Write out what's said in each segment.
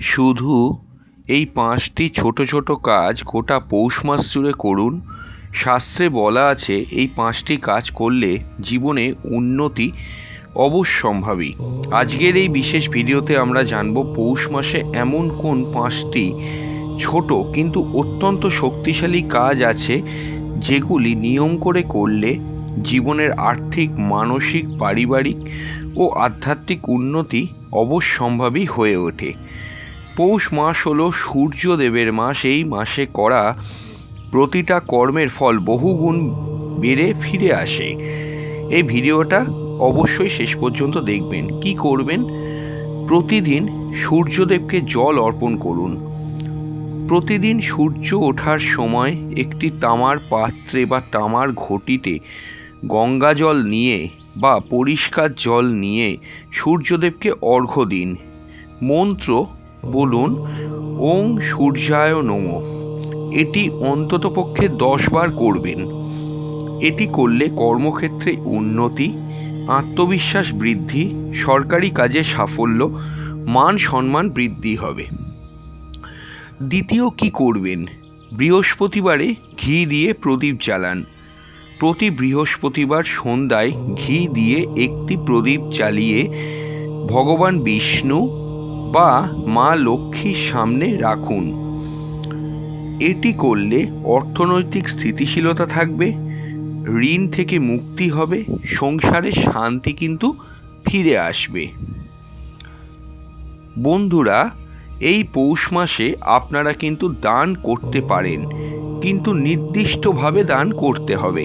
শুধু এই পাঁচটি ছোট ছোট কাজ গোটা পৌষ মাস জুড়ে করুন। শাস্ত্রে বলা আছে, এই পাঁচটি কাজ করলে জীবনে উন্নতি অবশ্যম্ভাবী। আজকের এই বিশেষ ভিডিওতে আমরা জানব পৌষ মাসে এমন কোন পাঁচটি ছোট কিন্তু অত্যন্ত শক্তিশালী কাজ আছে যেগুলি নিয়ম করে করলে জীবনের আর্থিক, মানসিক, পারিবারিক ও আধ্যাত্মিক উন্নতি অবশ্যম্ভাবী হয়ে ওঠে। পৌষ মাস হলো সূর্যদেবের মাস। এই মাসে করা প্রতিটা কর্মের ফল বহুগুণ বেড়ে ফিরে আসে। এই ভিডিওটা অবশ্যই শেষ পর্যন্ত দেখবেন। কি করবেন? প্রতিদিন সূর্যদেবকে জল অর্পণ করুন। প্রতিদিন সূর্য ওঠার সময় একটি তামার পাত্রে বা তামার ঘটিতে গঙ্গা জল নিয়ে বা পরিষ্কার জল নিয়ে সূর্যদেবকে অর্ঘ্য দিন। মন্ত্র বলুন, ওং সূর্যায় নম। এটি অন্ততপক্ষে দশবার করবেন। এটি করলে কর্মক্ষেত্রে উন্নতি, আত্মবিশ্বাস বৃদ্ধি, সরকারি কাজে সাফল্য, মান সম্মান বৃদ্ধি হবে। দ্বিতীয় কি করবেন? বৃহস্পতিবারে ঘি দিয়ে প্রদীপ জ্বালান। প্রতি বৃহস্পতিবার সন্ধ্যায় ঘি দিয়ে একটি প্রদীপ জ্বালিয়ে ভগবান বিষ্ণু বা মা লক্ষ্মীর সামনে রাখুন। এটি করলে অর্থনৈতিক স্থিতিশীলতা থাকবে, ঋণ থেকে মুক্তি হবে সংসারে শান্তি কিন্তু ফিরে আসবে। বন্ধুরা, এই পৌষ মাসে আপনারা কিন্তু দান করতে পারেন, কিন্তু নির্দিষ্টভাবে দান করতে হবে।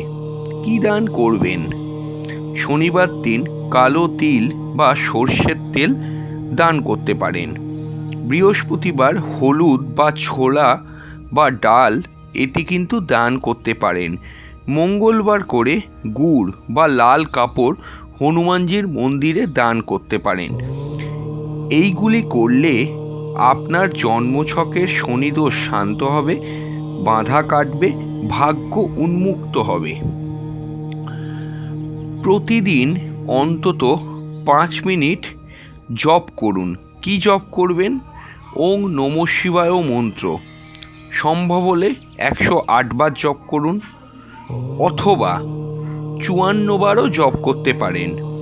কি দান করবেন? শনিবার দিন কালো তিল বা সর্ষের তেল দান করতে পারেন। বৃহস্পতিবার হলুদ বা ছোলা বা ডাল এটি কিন্তু দান করতে পারেন। মঙ্গলবার করে গুড় বা লাল কাপড় হনুমানজির মন্দিরে দান করতে পারেন। এইগুলি করলে আপনার জন্মছকের শনিদোষ শান্ত হবে, বাধা কাটবে, ভাগ্য উন্মুক্ত হবে। প্রতিদিন অন্তত পাঁচ মিনিট জপ করুন। কি জপ করবেন? ওং নম শিবায় মন্ত্র। সম্ভব হলে একশো আটবার জপ করুন। অথবা চুয়ান্নবারও জপ করতে পারেন।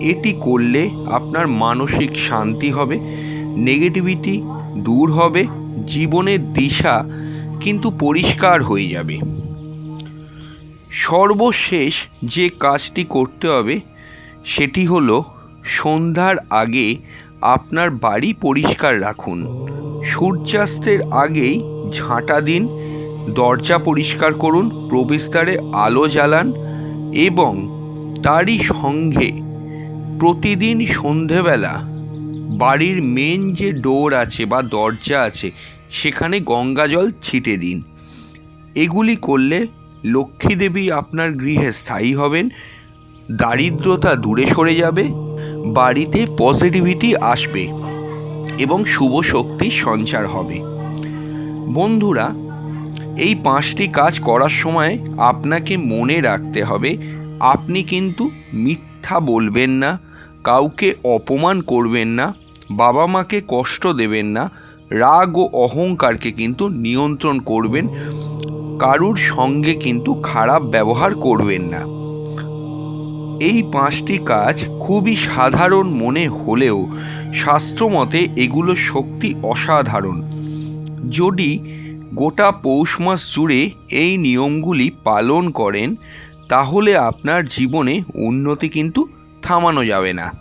এটি করলে আপনার মানসিক শান্তি হবে, নেগেটিভিটি দূর হবে, জীবনের দিশা কিন্তু পরিষ্কার হয়ে যাবে। সর্বশেষ যে কাজটি করতে হবে, সেটি হলো সন্ধ্যার আগে আপনার বাড়ি পরিষ্কার রাখুন। সূর্যাস্তের আগেই ঝাঁটা দিন, দরজা পরিষ্কার করুন, প্রবেশদ্বারে আলো জ্বালান এবং তারই সঙ্গে প্রতিদিন সন্ধেবেলা বাড়ির মেন যে ডোর আছে বা দরজা আছে, সেখানে গঙ্গা জল ছিটে দিন। এগুলি করলে লক্ষ্মী দেবী আপনার গৃহে স্থায়ী হবেন, দারিদ্রতা দূরে সরে যাবে বাড়িতে পজিটিভিটি আসবে এবং শুভ শক্তির সঞ্চার হবে। বন্ধুরা, এই পাঁচটি কাজ করার সময় আপনাকে মনে রাখতে হবে, আপনি কিন্তু মিথ্যা বলবেন না, কাউকে অপমান করবেন না, বাবা মাকে কষ্ট দেবেন না, রাগ ও অহংকারকে কিন্তু নিয়ন্ত্রণ করবেন, কারুর সঙ্গে কিন্তু খারাপ ব্যবহার করবেন না। এই পাঁচটি কাজ খুবই সাধারণ মনে হলেও শাস্ত্রমতে এগুলো শক্তি অসাধারণ। যদি গোটা পৌষ মাস জুড়ে এই নিয়মগুলি পালন করেন, তাহলে আপনার জীবনে উন্নতি কিন্তু থামানো যাবে না।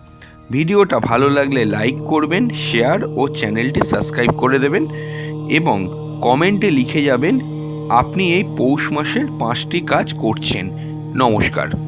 ভিডিওটা ভালো লাগলে লাইক করবেন, শেয়ার ও চ্যানেলটি সাবস্ক্রাইব করে দেবেন এবং কমেন্টে লিখে যাবেন, আপনি এই পৌষ মাসের পাঁচটি কাজ করছেন। নমস্কার।